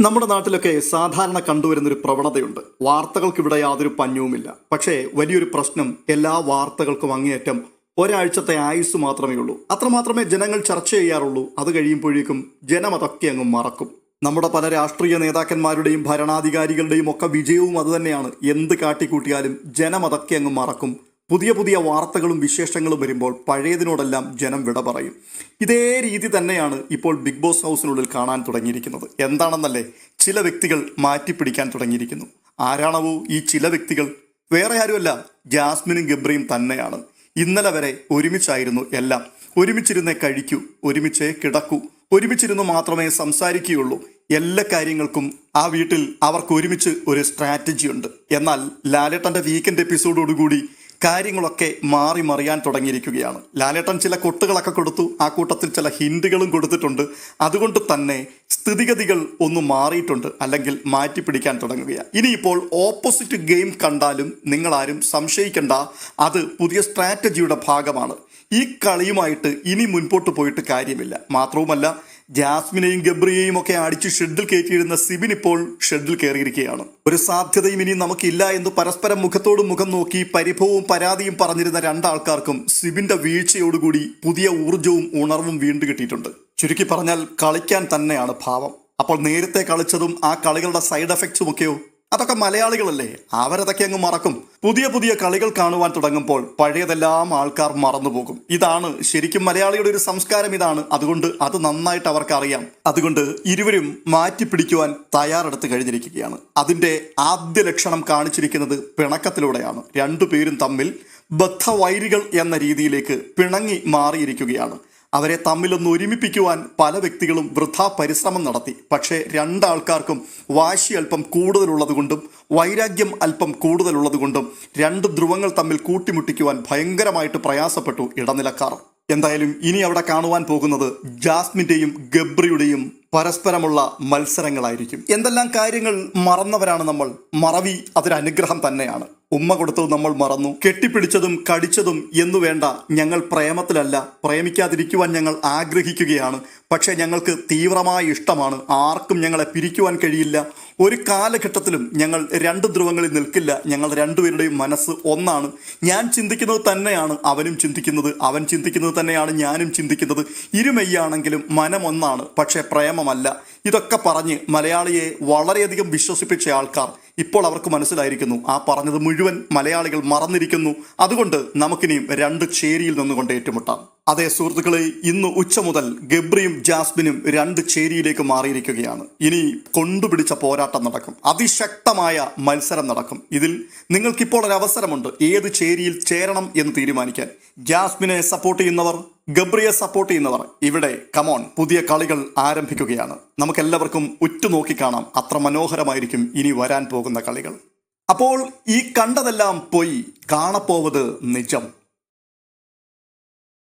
നമ്മുടെ നാട്ടിലൊക്കെ സാധാരണ കണ്ടുവരുന്നൊരു പ്രവണതയുണ്ട്. വാർത്തകൾക്ക് ഇവിടെ യാതൊരു പഞ്ഞവുമില്ല. പക്ഷേ വലിയൊരു പ്രശ്നം എല്ലാ വാർത്തകൾക്കും അങ്ങേയറ്റം ഒരാഴ്ചത്തെ ആയുസ് മാത്രമേ ഉള്ളൂ. അത്രമാത്രമേ ജനങ്ങൾ ചർച്ച ചെയ്യാറുള്ളൂ. അത് കഴിയുമ്പോഴേക്കും ജനം അതൊക്കെ അങ്ങ് മറക്കും. നമ്മുടെ പല രാഷ്ട്രീയ നേതാക്കന്മാരുടെയും ഭരണാധികാരികളുടെയും ഒക്കെ വിജയവും അതുതന്നെയാണ് എന്ത് കാട്ടിക്കൂട്ടിയാലും ജനം അതൊക്കെ അങ്ങ് മറക്കും. പുതിയ പുതിയ വാർത്തകളും വിശേഷങ്ങളും വരുമ്പോൾ പഴയതിനോടെല്ലാം ജനം വിട പറയും. ഇതേ രീതി തന്നെയാണ് ഇപ്പോൾ ബിഗ് ബോസ് ഹൗസിനുള്ളിൽ കാണാൻ തുടങ്ങിയിരിക്കുന്നത്. എന്താണെന്നല്ലേ ചില വ്യക്തികൾ മാറ്റിപ്പിടിക്കാൻ തുടങ്ങിയിരിക്കുന്നു. ആരാണവോ ഈ ചില വ്യക്തികൾ? വേറെ ആരുമല്ല ജാസ്മിനും ഗബ്രിയും തന്നെയാണ്. ഇന്നലെ വരെ ഒരുമിച്ചായിരുന്നു എല്ലാം. ഒരുമിച്ചിരുന്നേ കഴിക്കൂ ഒരുമിച്ചേ കിടക്കൂ ഒരുമിച്ചിരുന്ന് മാത്രമേ സംസാരിക്കുകയുള്ളൂ. എല്ലാ കാര്യങ്ങൾക്കും ആ വീട്ടിൽ അവർക്ക് ഒരുമിച്ച് ഒരു സ്ട്രാറ്റജി ഉണ്ട് എന്നാൽ ലാലേട്ടന്റെ വീക്കെൻഡ് എപ്പിസോഡോടുകൂടി കാര്യങ്ങളൊക്കെ മാറി മറിയാൻ തുടങ്ങിയിരിക്കുകയാണ്. ലാലേട്ടൻ ചില കൊട്ടുകളൊക്കെ കൊടുത്തു. ആ കൂട്ടത്തിൽ ചില ഹിൻഡുകളും കൊടുത്തിട്ടുണ്ട്. അതുകൊണ്ട് തന്നെ സ്ഥിതിഗതികൾ ഒന്ന് മാറിയിട്ടുണ്ട് അല്ലെങ്കിൽ മാറ്റിപ്പിടിക്കാൻ തുടങ്ങുകയാണ്. ഇനിയിപ്പോൾ ഓപ്പോസിറ്റ് ഗെയിം കണ്ടാലും നിങ്ങളാരും സംശയിക്കേണ്ട. അത് പുതിയ സ്ട്രാറ്റജിയുടെ ഭാഗമാണ്. ഈ കളിയുമായിട്ട് ഇനി മുൻപോട്ട് പോയിട്ട് കാര്യമില്ല. മാത്രവുമല്ല ജാസ്മിനെയും ഗബ്രിയെയും ഒക്കെ അടിച്ച് ഷെഡിൽ കയറ്റിയിരുന്ന സിബിൻ ഇപ്പോൾ ഷെഡിൽ കയറിയിരിക്കുകയാണ്. ഒരു സാധ്യതയും ഇനി നമുക്കില്ല എന്ന് പരസ്പരം മുഖത്തോട് മുഖം നോക്കി പരിഭവവും പരാതിയും പറഞ്ഞിരുന്ന രണ്ടാൾക്കാർക്കും സിബിന്റെ വീഴ്ചയോടുകൂടി പുതിയ ഊർജവും ഉണർവും വീണ്ടു കിട്ടിയിട്ടുണ്ട്. ചുരുക്കി പറഞ്ഞാൽ കളിക്കാൻ തന്നെയാണ് ഭാവം. അപ്പോൾ നേരത്തെ കളിച്ചതും ആ കളികളുടെ സൈഡ് എഫക്ട്സും ഒക്കെയോ അതൊക്കെ മലയാളികളല്ലേ? അവരതൊക്കെ അങ്ങ് മറക്കും. പുതിയ പുതിയ കളികൾ കാണുവാൻ തുടങ്ങുമ്പോൾ പഴയതെല്ലാം ആൾക്കാർ മറന്നുപോകും. ഇതാണ് ശരിക്കും മലയാളിയുടെ ഒരു സംസ്കാരം ഇതാണ്. അതുകൊണ്ട് അത് നന്നായിട്ട് അവർക്ക് അറിയാം അതുകൊണ്ട് ഇരുവരും മാറ്റിപ്പിടിക്കുവാൻ തയ്യാറെടുത്ത് കഴിഞ്ഞിരിക്കുകയാണ്. അതിന്റെ ആദ്യ ലക്ഷണം കാണിച്ചിരിക്കുന്നത് പിണക്കത്തിലൂടെയാണ്. രണ്ടുപേരും തമ്മിൽ ബദ്ധവൈരികൾ എന്ന രീതിയിലേക്ക് പിണങ്ങി മാറിയിരിക്കുകയാണ്. അവരെ തമ്മിലൊന്ന് ഒരുമിപ്പിക്കുവാൻ പല വ്യക്തികളും വൃഥാ പരിശ്രമം നടത്തി. പക്ഷേ രണ്ടാൾക്കാർക്കും വാശി അല്പം കൂടുതലുള്ളതുകൊണ്ടും വൈരാഗ്യം അല്പം കൂടുതലുള്ളതുകൊണ്ടും രണ്ട് ധ്രുവങ്ങൾ തമ്മിൽ കൂട്ടിമുട്ടിക്കുവാൻ ഭയങ്കരമായിട്ട് പ്രയാസപ്പെട്ടു ഇടനിലക്കാർ. എന്തായാലും ഇനി അവിടെ കാണുവാൻ പോകുന്നത് ജാസ്മിന്റെയും ഗബ്രിയുടെയും പരസ്പരമുള്ള മത്സരങ്ങളായിരിക്കും. എന്തെല്ലാം കാര്യങ്ങൾ മറന്നവരാണ് നമ്മൾ? മറവി അതൊരു അനുഗ്രഹം തന്നെയാണ്. ഉമ്മ കൊടുത്തത് നമ്മൾ മറന്നു. കെട്ടിപ്പിടിച്ചതും കടിച്ചതും എന്നു വേണ്ട ഞങ്ങൾ പ്രേമത്തിലല്ല പ്രേമിക്കാതിരിക്കുവാൻ ഞങ്ങൾ ആഗ്രഹിക്കുകയാണ്. പക്ഷേ ഞങ്ങൾക്ക് തീവ്രമായ ഇഷ്ടമാണ്. ആർക്കും ഞങ്ങളെ പിരിക്കുവാൻ കഴിയില്ല. ഒരു കാലഘട്ടത്തിലും ഞങ്ങൾ രണ്ട് ധ്രുവങ്ങളിൽ നിൽക്കില്ല. ഞങ്ങൾ രണ്ടുപേരുടെയും മനസ്സ് ഒന്നാണ്. ഞാൻ ചിന്തിക്കുന്നത് തന്നെയാണ് അവനും ചിന്തിക്കുന്നത് അവൻ ചിന്തിക്കുന്നത് തന്നെയാണ് ഞാനും ചിന്തിക്കുന്നത്. ഇരുമെയ്യാണെങ്കിലും മനമൊന്നാണ് പക്ഷേ പ്രേമമല്ല. ഇതൊക്കെ പറഞ്ഞ് മലയാളിയെ വളരെയധികം വിശ്വസിപ്പിച്ച ആൾക്കാർ ഇപ്പോൾ അവർക്ക് മനസ്സിലായിരിക്കുന്നു. ആ പറഞ്ഞത് മുഴുവൻ മലയാളികൾ മറന്നിരിക്കുന്നു. അതുകൊണ്ട് നമുക്കിനിയും രണ്ട് ചേരിയിൽ നിന്നുകൊണ്ട് ഏറ്റുമുട്ടാം. അതെ സുഹൃത്തുക്കളെ ഇന്ന് ഉച്ച മുതൽ ഗബ്രിയും ജാസ്മിനും രണ്ട് ചേരിയിലേക്ക് മാറിയിരിക്കുകയാണ്. ഇനി കൊണ്ടുപിടിച്ച പോരാട്ടം നടക്കും. അതിശക്തമായ മത്സരം നടക്കും. ഇതിൽ നിങ്ങൾക്കിപ്പോൾ ഒരു അവസരമുണ്ട് ഏത് ചേരിയിൽ ചേരണം എന്ന് തീരുമാനിക്കാൻ. ജാസ്മിനെ സപ്പോർട്ട് ചെയ്യുന്നവർ ഗബ്രിയെ സപ്പോർട്ട് ചെയ്യുന്നവർ ഇവിടെ കമോൺ പുതിയ കളികൾ ആരംഭിക്കുകയാണ്. നമുക്കെല്ലാവർക്കും ഉറ്റുനോക്കി കാണാം. അത്ര മനോഹരമായിരിക്കും ഇനി വരാൻ പോകുന്ന കളികൾ. അപ്പോൾ ഈ കണ്ടതെല്ലാം പോയി കാണപ്പോവത് നിജം.